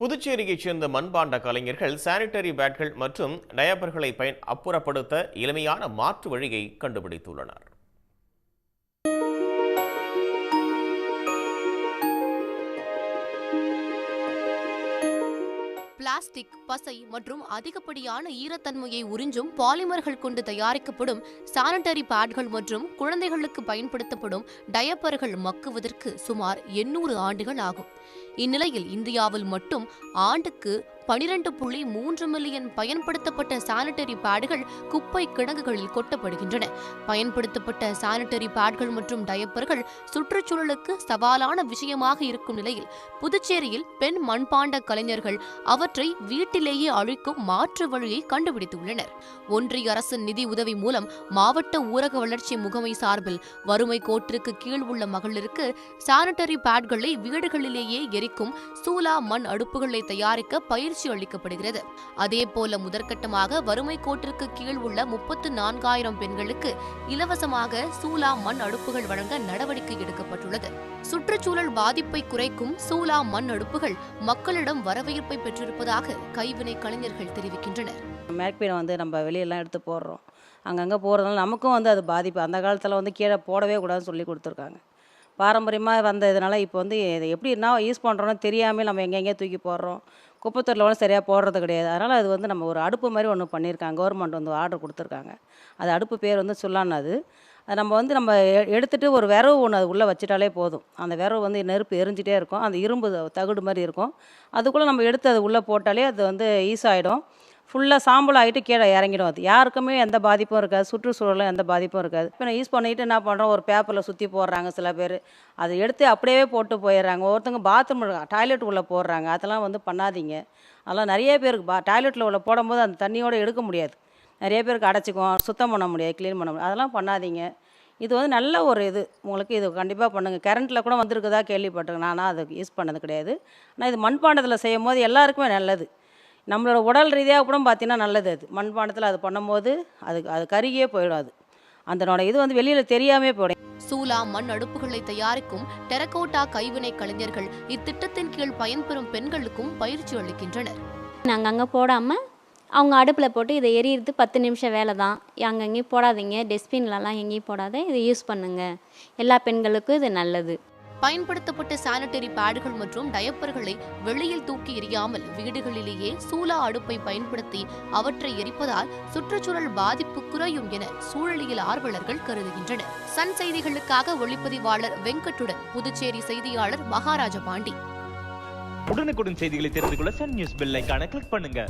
புதுச்சேரியைச் சேர்ந்த மண்பாண்ட கலைஞர்கள் சானிட்டரி பேட்கள் மற்றும் டயப்பர்களை பயன் அப்புறப்படுத்த எளிமையான மாற்று வழியை கண்டுபிடித்துள்ளனர். பிளாஸ்டிக் பசை மற்றும் அதிகப்படியான ஈரத்தன்மையை உறிஞ்சும் பாலிமர்கள் கொண்டு தயாரிக்கப்படும் சானிட்டரி பேட்கள் மற்றும் குழந்தைகளுக்கு பயன்படுத்தப்படும் டயப்பர்கள் மக்குவதற்கு சுமார் எண்ணூறு ஆண்டுகள் ஆகும். இந்நிலையில் இந்தியாவில் மட்டும் ஆண்டுக்கு பனிரெண்டு புள்ளி மூன்று மில்லியன் பயன்படுத்தப்பட்ட சானிட்டரி பேடுகள் குப்பை கிடங்குகளில் கொட்டப்படுகின்றன. பயன்படுத்தப்பட்ட சானிட்டரி பேட்கள் மற்றும் டயப்பர்கள் சுற்றுச்சூழலுக்கு சவாலான விஷயமாக இருக்கும் நிலையில் புதுச்சேரியில் பெண் மண்பாண்ட கலைஞர்கள் அவற்றை வீட்டிலேயே அழிக்கும் மாற்று வழியை கண்டுபிடித்துள்ளனர். ஒன்றிய அரசின் நிதி உதவி மூலம் மாவட்ட ஊரக வளர்ச்சி முகமை சார்பில் வறுமை கோட்டிற்கு கீழ் உள்ள மகளிருக்கு சானிட்டரி பேட்களை வீடுகளிலேயே எரி எரிக்கும் சூலா மண் அடுப்புகளை தயாரிக்க பயிற்சி அளிக்கப்படுகிறது. அதேபோல முதற்கட்டமாக வறுமை கோட்டிற்கு கீழ் உள்ள முப்பத்து நான்காயிரம் பெண்களுக்கு இலவசமாக சூலா மண் அடுப்புகள் வழங்க நடவடிக்கை எடுக்கப்பட்டுள்ளது. சுற்றுச்சூழல் பாதிப்பை குறைக்கும் சூலா மண் அடுப்புகள் மக்களிடம் வரவேற்பை பெற்றிருப்பதாக கைவினை கலைஞர்கள் தெரிவிக்கின்றனர். மேக்பீனை வந்து நம்ம வெளியெல்லாம் எடுத்து போடுறோம். அங்கங்கே போகிறதுனால நமக்கும் வந்து அது பாதிப்பு. அந்த காலத்தில் வந்து கீழே போடவே கூடாதுன்னு சொல்லி கொடுத்துருக்காங்க. பாரம்பரியமாக வந்த இப்போ வந்து இதை எப்படி என்ன யூஸ் பண்ணுறோன்னு தெரியாமல் நம்ம எங்கெங்கே தூக்கி போடுறோம். குப்பைத்தொட்டில் கூட சரியாக போடுறது கிடையாது. அதனால் அது வந்து நம்ம ஒரு அடுப்பு மாதிரி ஒன்று பண்ணியிருக்காங்க. கவர்மெண்ட் வந்து ஆர்டர் கொடுத்துருக்காங்க. அது அடுப்பு பேர் வந்து சுல்லான்னு அது. அது நம்ம வந்து நம்ம எ- ஒரு விரவு ஒன்று அது உள்ளே வச்சிட்டாலே போதும். அந்த விரவு வந்து நெருப்பு எரிஞ்சிட்டே இருக்கும். அந்த இரும்பு தகுடு மாதிரி இருக்கும். அதுக்குள்ளே நம்ம எடுத்து அது உள்ளே போட்டாலே அது வந்து ஈஸ் ஆகிடும் ஃபுல்லாக சாம்பல் ஆகிட்டு கீழே இறங்கிடும் அது. யாருக்குமே எந்த பாதிப்பும் இருக்காது. சுற்றுச்சூழலும் எந்த பாதிப்பும் இருக்காது. இப்போ நான் யூஸ் பண்ணிவிட்டு என்ன பண்ணுறோம் ஒரு பேப்பரில் சுற்றி போடுறாங்க சில பேர். அதை எடுத்து அப்படியே போட்டு போயிடுறாங்க. ஒருத்தங்க பாத்ரூம் டாய்லெட் உள்ளே போடுறாங்க. அதெல்லாம் வந்து பண்ணாதீங்க. அதெல்லாம் நிறைய பேருக்கு பா டாய்லெட்டில் உள்ள போடும்போது அந்த தண்ணியோடு எடுக்க முடியாது. நிறைய பேருக்கு அடைச்சிக்கும் சுத்தம் பண்ண முடியாது. க்ளீன் பண்ண முடியாது. அதெல்லாம் பண்ணாதீங்க. இது வந்து நல்ல ஒரு இது. உங்களுக்கு இது கண்டிப்பாக பண்ணுங்கள் கரண்ட்டில் கூட வந்திருக்குதா கேள்விப்பட்டிருக்கேன். நானா அதை யூஸ் பண்ணது கிடையாது. ஆனால் இது மண்பாண்டத்தில் செய்யும் போது எல்லாருக்குமே நல்லது. நம்மளோட உடல் ரீதியாக கூட பார்த்தீங்கன்னா நல்லது அது. மண்பாண்டத்தில் அது பண்ணும்போது அது அது கருகியே போயிடும் அது அதனோட இது வந்து வெளியில் தெரியாமே போயிடும். சூலா மண் அடுப்புகளை தயாரிக்கும் டெரகோட்டா கைவினை கலைஞர்கள் இத்திட்டத்தின் கீழ் பயன்பெறும் பெண்களுக்கும் பயிற்சி அளிக்கின்றனர். நாங்கள் அங்கே போடாமல் அவங்க அடுப்பில் போட்டு இதை எரியறது பத்து நிமிஷம் வேலை தான். அங்கங்கேயும் போடாதீங்க. டஸ்ட்பின்லலாம் எங்கேயும் போடாத. இதை யூஸ் பண்ணுங்க. எல்லா பெண்களுக்கும் இது நல்லது. பயன்படுத்தப்பட்ட சானிட்டரி பேடுகள் மற்றும் டயப்பர்களை வெளியில் தூக்கி எறியாமல் வீடுகளிலேயே சூலா அடுப்பை பயன்படுத்தி அவற்றை எரிப்பதால் சுற்றுச்சூழல் பாதிப்பு குறையும் என சூழலியல் ஆர்வலர்கள் கருதுகின்றனர். சன் செய்திகளுக்காக ஒளிப்பதிவாளர் வெங்கட்டுடன் புதுச்சேரி செய்தியாளர் மகாராஜ பாண்டி உடனுக்குடன் செய்திகளை தெரிந்து கொள்ள சன் நியூஸ் பெல் கிளிக் பண்ணுங்க.